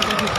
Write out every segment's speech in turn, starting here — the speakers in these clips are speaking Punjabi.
Thank you.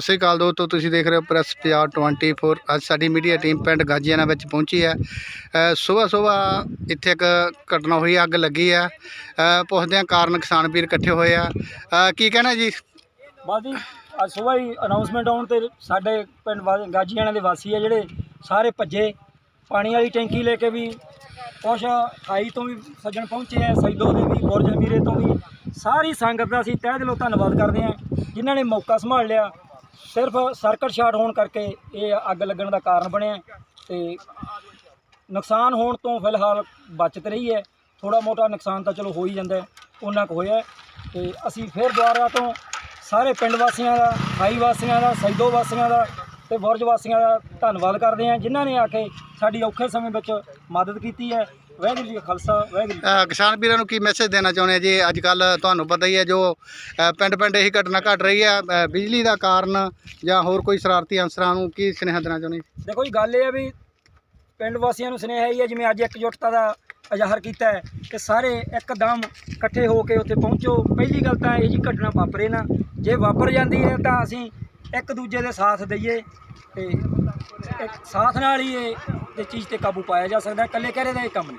ਸਤਿ ਸ਼੍ਰੀ ਅਕਾਲ ਦੋਸਤੋ ਤੁਸੀਂ ਦੇਖ ਰਹੇ ਹੋ ਪ੍ਰੈਸ ਪੰਜਾਬ 24 ਅੱਜ ਸਾਡੀ ਮੀਡੀਆ ਟੀਮ ਪਿੰਡ ਗਾਜੀਆਣਾ ਵਿੱਚ ਪਹੁੰਚੀ ਹੈ। ਸਵੇਰ ਸਵੇਰ ਇੱਥੇ ਇੱਕ ਘਟਨਾ ਹੋਈ ਅੱਗ ਲੱਗੀ ਹੈ। ਅ, ਪੁੱਛਦੇ ਹਾਂ ਕਾਰਨ ਕਿਸਾਨ ਵੀਰ ਇਕੱਠੇ ਹੋਏ ਆ। ਕੀ ਕਹਿਣਾ ਜੀ? ਬਸ ਜੀ ਅੱਜ ਸਵੇਰ ਹੀ ਅਨਾਉਂਸਮੈਂਟ ਆਉਣ ਤੇ ਸਾਡੇ ਪਿੰਡ ਵਾ- ਗਾਜੀਆਣਾ ਦੇ ਵਾਸੀ ਆ ਜਿਹੜੇ ਸਾਰੇ ਭੱਜੇ। ਪਾਣੀ ਵਾਲੀ ਟੈਂਕੀ ਲੈ ਕੇ ਵੀ ਕੁਛ ਹਾਈ ਤੋਂ ਵੀ ਸੱਜਣ ਪਹੁੰਚੇ ਆ ਸੈਦੋ ਦੇ ਵੀ ਬੁਰਜ ਵੀਰੇ ਤੋਂ ਵੀ। ਸਾਰੀ ਸੰਗਤ ਦਾ ਅਸੀਂ ਤਹਿ ਦਿਲੋਂ ਧੰਨਵਾਦ ਕਰਦੇ ਹਾਂ ਜਿਨ੍ਹਾਂ ਨੇ ਮੌਕਾ ਸੰਭਾਲ ਲਿਆ। ਸਿਰਫ ਸਰਕਟ ਸ਼ਾਟ ਹੋਣ ਕਰਕੇ ਇਹ ਅੱਗ ਲੱਗਣ ਦਾ ਕਾਰਨ ਬਣਿਆ ਤੇ ਨੁਕਸਾਨ ਹੋਣ ਤੋਂ ਫਿਲਹਾਲ ਬਚਤ ਰਹੀ ਹੈ ਥੋੜਾ ਮੋਟਾ ਨੁਕਸਾਨ ਤਾਂ ਚਲੋ ਹੋ ਹੀ ਜਾਂਦਾ ਉਹਨਾਂ ਕੁ ਹੋਇਆ ਹੈ। ਤੇ ਅਸੀਂ ਫਿਰ ਦੁਬਾਰਾ ਤੋਂ ਸਾਰੇ ਪਿੰਡ ਵਾਸੀਆਂ ਦਾ ਹਾਈ ਵਾਸੀਆਂ ਦਾ, ਸੈਦੋ ਵਾਸੀਆਂ ਦਾ ਤੇ ਬੁਰਜ ਵਾਸੀਆਂ ਦਾ ਧੰਨਵਾਦ ਕਰਦੇ ਹਾਂ, ਜਿਨ੍ਹਾਂ ਨੇ ਆ ਕੇ ਸਾਡੀ ਔਖੇ ਸਮੇਂ ਵਿੱਚ ਮਦਦ ਕੀਤੀ ਹੈ ਵਾਹਿਗੁਰੂ ਜੀ ਕਾ ਖਾਲਸਾ ਵਾਹਿਗੁਰੂ ਅ, ਕਿਸਾਨ ਵੀਰਾਂ ਨੂੰ ਕੀ ਮੈਸੇਜ ਦੇਣਾ ਚਾਹੁੰਦੇ ਆ ਜੀ? ਅੱਜ ਕੱਲ ਤੁਹਾਨੂੰ ਪਤਾ ਹੀ ਹੈ ਜੋ ਅ, ਪਿੰਡ ਪਿੰਡ ਇਹੀ ਘਟਨਾ ਘਟ ਰਹੀ ਹੈ। ਅ, ਬਿਜਲੀ ਦਾ ਕਾਰਨ ਜਾਂ ਹੋਰ ਕੋਈ ਸ਼ਰਾਰਤੀ ਅਨਸਰਾਂ ਨੂੰ ਕੀ ਸੁਨੇਹਾ ਦੇਣਾ ਚਾਹੁੰਦੇ। ਦੇਖੋ ਜੀ ਗੱਲ ਇਹ ਹੈ ਵੀ ਪਿੰਡ ਵਾਸੀਆਂ ਨੂੰ ਸੁਨੇਹਾ ਹੀ ਹੈ ਜਿਵੇਂ ਅੱਜ ਇਕਜੁੱਟਤਾ ਦਾ ਇਜ਼ਹਾਰ ਕੀਤਾ ਹੈ ਕਿ ਸਾਰੇ ਇੱਕਦਮ ਇਕੱਠੇ ਹੋ ਕੇ ਉੱਥੇ ਪਹੁੰਚੋ। ਪਹਿਲੀ ਗੱਲ ਤਾਂ ਇਹ ਜੀ ਘਟਨਾ ਵਾਪਰੇ ਨਾ। ਜੇ ਵਾਪਰ ਜਾਂਦੀ ਹੈ ਤਾਂ ਅਸੀਂ ਇੱਕ ਦੂਜੇ ਦੇ ਸਾਥ ਦਈਏ ਤੇ ਇੱਕ ਸਾਥ ਨਾਲ ਹੀ ਇਹ ਤੇ ਚੀਜ਼ ਤੇ ਕਾਬੂ ਪਾਇਆ ਜਾ ਸਕਦਾ। ਹੈ ਇਕੱਲੇ ਕਰੇ ਦਾ ਇਹ ਕੰਮ ਨਹੀਂ।